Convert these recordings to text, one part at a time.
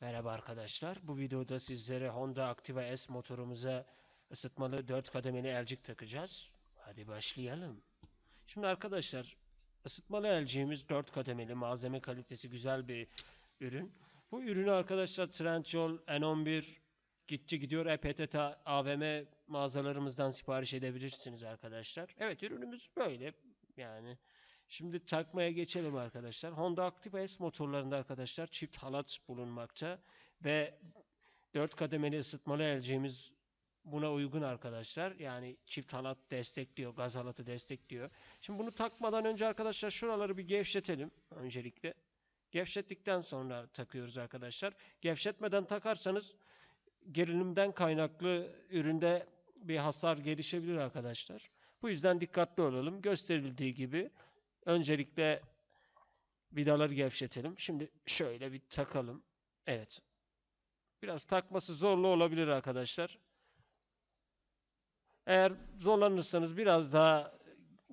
Merhaba arkadaşlar. Bu videoda sizlere Honda Activa S motorumuza ısıtmalı 4 kademeli elcik takacağız. Hadi başlayalım. Şimdi arkadaşlar ısıtmalı elciğimiz 4 kademeli malzeme kalitesi güzel bir ürün. Bu ürünü arkadaşlar Trendyol, N11, Gitti Gidiyor, EPTT, AVM mağazalarımızdan sipariş edebilirsiniz arkadaşlar. Evet ürünümüz böyle yani. Şimdi takmaya geçelim arkadaşlar. Honda Activa S motorlarında arkadaşlar çift halat bulunmakta ve 4 kademeli ısıtmalı elciğimiz buna uygun arkadaşlar. Yani çift halat destekliyor, gaz halatı destekliyor. Şimdi bunu takmadan önce arkadaşlar şuraları bir gevşetelim öncelikle. Gevşettikten sonra takıyoruz arkadaşlar. Gevşetmeden takarsanız gerilimden kaynaklı üründe bir hasar gelişebilir arkadaşlar. Bu yüzden dikkatli olalım. Gösterildiği gibi öncelikle vidaları gevşetelim. Şimdi şöyle bir takalım. Evet. Biraz takması zorlu olabilir arkadaşlar. Eğer zorlanırsanız biraz daha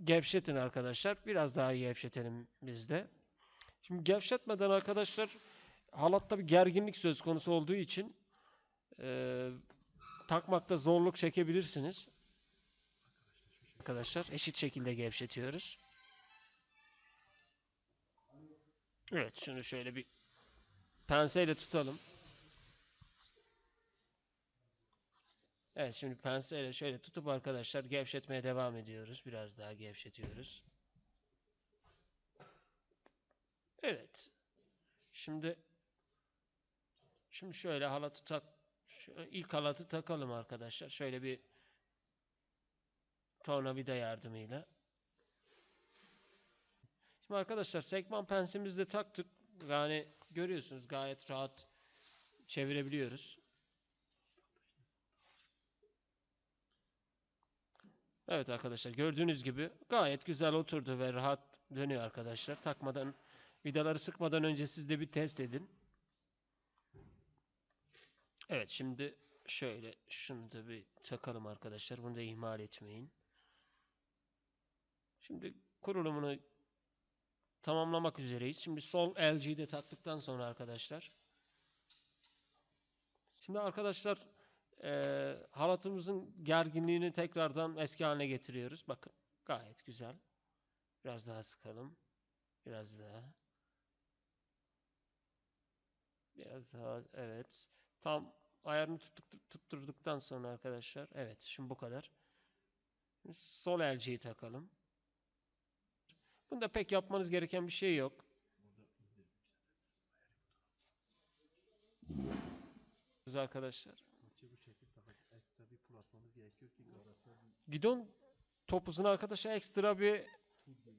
gevşetin arkadaşlar. Biraz daha gevşetelim biz de. Şimdi gevşetmeden arkadaşlar halatta bir gerginlik söz konusu olduğu için e, takmakta zorluk çekebilirsiniz. Arkadaşlar eşit şekilde gevşetiyoruz. Evet şunu şöyle bir penseyle tutalım. Evet şimdi penseyle şöyle tutup arkadaşlar gevşetmeye devam ediyoruz. Biraz daha gevşetiyoruz. Evet. Şimdi şimdi şöyle halatı tak ilk halatı takalım arkadaşlar. Şöyle bir tornavida yardımıyla. Şimdi arkadaşlar sekman pensimizi de taktık. Yani görüyorsunuz gayet rahat çevirebiliyoruz. Evet arkadaşlar gördüğünüz gibi gayet güzel oturdu ve rahat dönüyor arkadaşlar. Takmadan vidaları sıkmadan önce siz de bir test edin. Evet şimdi şöyle şunu da bir takalım arkadaşlar. Bunu da ihmal etmeyin. Şimdi kurulumunu tamamlamak üzereyiz. Şimdi sol LG'yi taktıktan sonra arkadaşlar. Şimdi arkadaşlar eee halatımızın gerginliğini tekrardan eski haline getiriyoruz. Bakın gayet güzel. Biraz daha sıkalım. Biraz daha. Biraz daha evet. Tam ayarını tutturduktan sonra arkadaşlar. Evet şimdi bu kadar. Sol LG'yi takalım. Bunda pek yapmanız gereken bir şey yok. Arkadaşlar. Gidon topuzuna arkadaşlar ekstra bir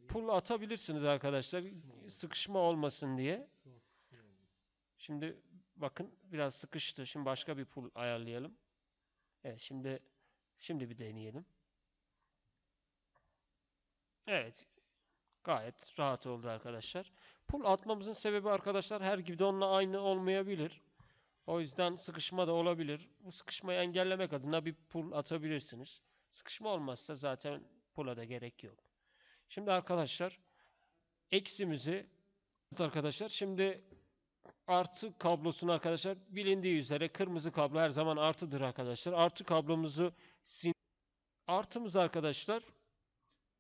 pul atabilirsiniz arkadaşlar. Sıkışma olmasın diye. Şimdi bakın biraz sıkıştı. Şimdi başka bir pul ayarlayalım. Evet şimdi şimdi bir deneyelim. Evet. Gayet rahat oldu arkadaşlar. Pul atmamızın sebebi arkadaşlar her gidonla aynı olmayabilir. O yüzden sıkışma da olabilir. Bu sıkışmayı engellemek adına bir pul atabilirsiniz. Sıkışma olmazsa zaten pula da gerek yok. Şimdi arkadaşlar eksimizi arkadaşlar şimdi artı kablosunu arkadaşlar bilindiği üzere kırmızı kablo her zaman artıdır arkadaşlar. Artı kablomuzu sin artımız arkadaşlar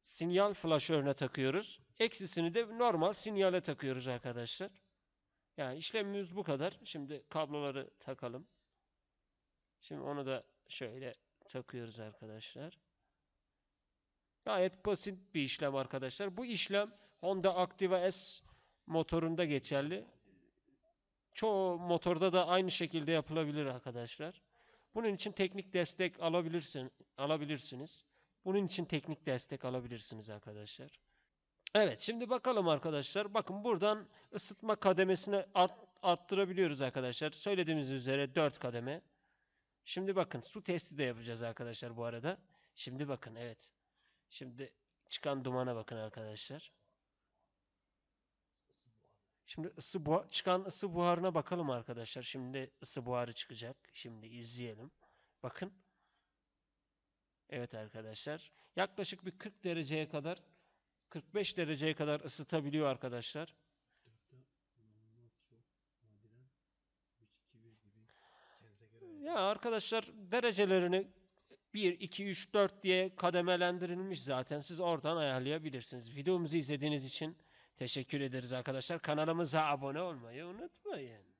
sinyal flaşörüne takıyoruz. Eksisini de normal sinyale takıyoruz arkadaşlar. Yani işlemimiz bu kadar. Şimdi kabloları takalım. Şimdi onu da şöyle takıyoruz arkadaşlar. Gayet basit bir işlem arkadaşlar. Bu işlem Honda Activa S motorunda geçerli. Çoğu motorda da aynı şekilde yapılabilir arkadaşlar. Bunun için teknik destek alabilirsin, alabilirsiniz. Bunun için teknik destek alabilirsiniz arkadaşlar. Evet şimdi bakalım arkadaşlar. Bakın buradan ısıtma kademesini art, arttırabiliyoruz arkadaşlar. Söylediğimiz üzere 4 kademe. Şimdi bakın su testi de yapacağız arkadaşlar bu arada. Şimdi bakın evet. Şimdi çıkan dumana bakın arkadaşlar. Şimdi ısı buha- çıkan ısı buharına bakalım arkadaşlar. Şimdi ısı buharı çıkacak. Şimdi izleyelim. Bakın. Evet arkadaşlar. Yaklaşık bir 40 dereceye kadar 45 dereceye kadar ısıtabiliyor arkadaşlar. Ya arkadaşlar derecelerini 1, 2, 3, 4 diye kademelendirilmiş zaten. Siz oradan ayarlayabilirsiniz. Videomuzu izlediğiniz için teşekkür ederiz arkadaşlar. Kanalımıza abone olmayı unutmayın.